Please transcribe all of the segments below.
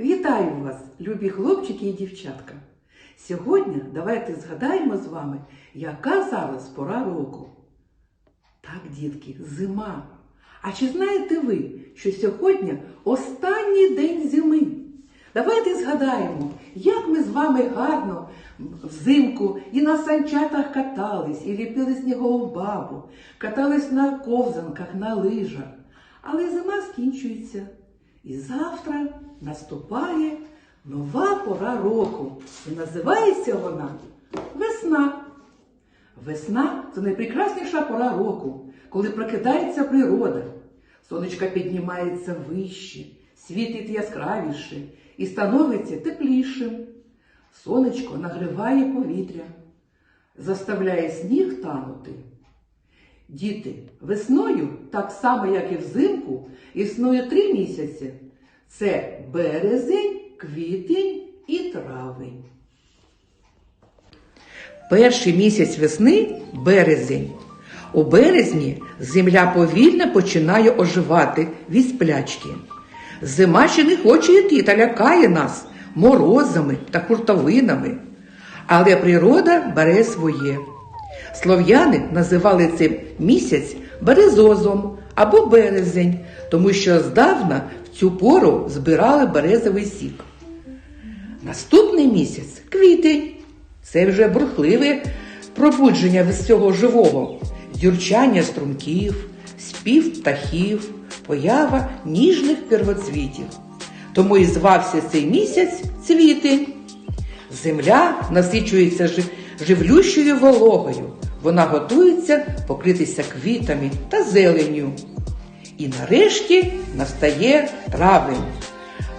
Вітаю вас, любі хлопчики і дівчатка! Сьогодні давайте згадаємо з вами, яка зараз пора року. Так, дітки, зима. А чи знаєте ви, що сьогодні останній день зими? Давайте згадаємо, як ми з вами гарно взимку і на санчатах катались, і ліпили снігову бабу, катались на ковзанках, на лижах. Але зима скінчується. І завтра наступає нова пора року. І називається вона весна. Весна це найпрекрасніша пора року, коли прокидається природа. Сонечко піднімається вище, світить яскравіше і становиться теплішим. Сонечко нагріває повітря, заставляє сніг танути. Діти, весною, так само як і взимку, існує три місяці. Це березень, квітень і травень. Перший місяць весни березень. У березні земля повільно починає оживати від сплячки. Зима ще не хоче йти та лякає нас морозами та хуртовинами. Але природа бере своє. Слов'яни називали цей місяць березозом або березень, тому що здавна в цю пору збирали березовий сік. Наступний місяць квітень. Це вже бурхливе пробудження всього живого, зюрчання струмків, спів птахів, поява ніжних первоцвітів. Тому і звався цей місяць цвітень. Земля насичується живлющою вологою. Вона готується покритися квітами та зеленню. І нарешті настає травень.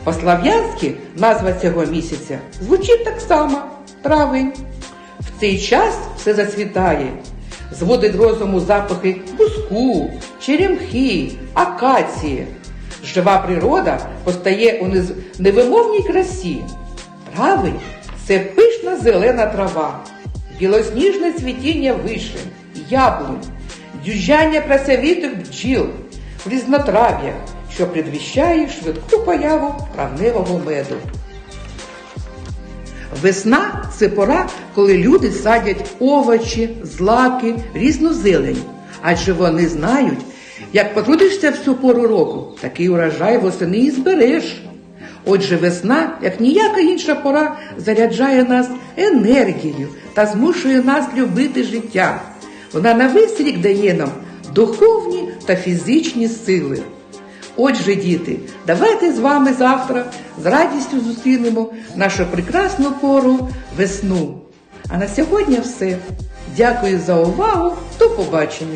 По-слав'янськи назва цього місяця звучить так само травень. В цей час все зацвітає, зводить розуму запахи буску, черемхи, акації. Жива природа постає у невимовній красі. Травень це пишна зелена трава, білосніжне цвітіння вишень, яблунь, дюжання працьовитих бджіл, різнотрав'я, що предвіщає швидку появу травневого меду. Весна це пора, коли люди садять овочі, злаки, різну зелень, адже вони знають, як потрудишся в цю пору року, такий урожай восени і збереш. Отже, весна, як ніяка інша пора, заряджає нас енергією та змушує нас любити життя. Вона на весь рік дає нам духовні та фізичні сили. Отже, діти, давайте з вами завтра з радістю зустрінемо нашу прекрасну пору весну. А на сьогодні все. Дякую за увагу. До побачення!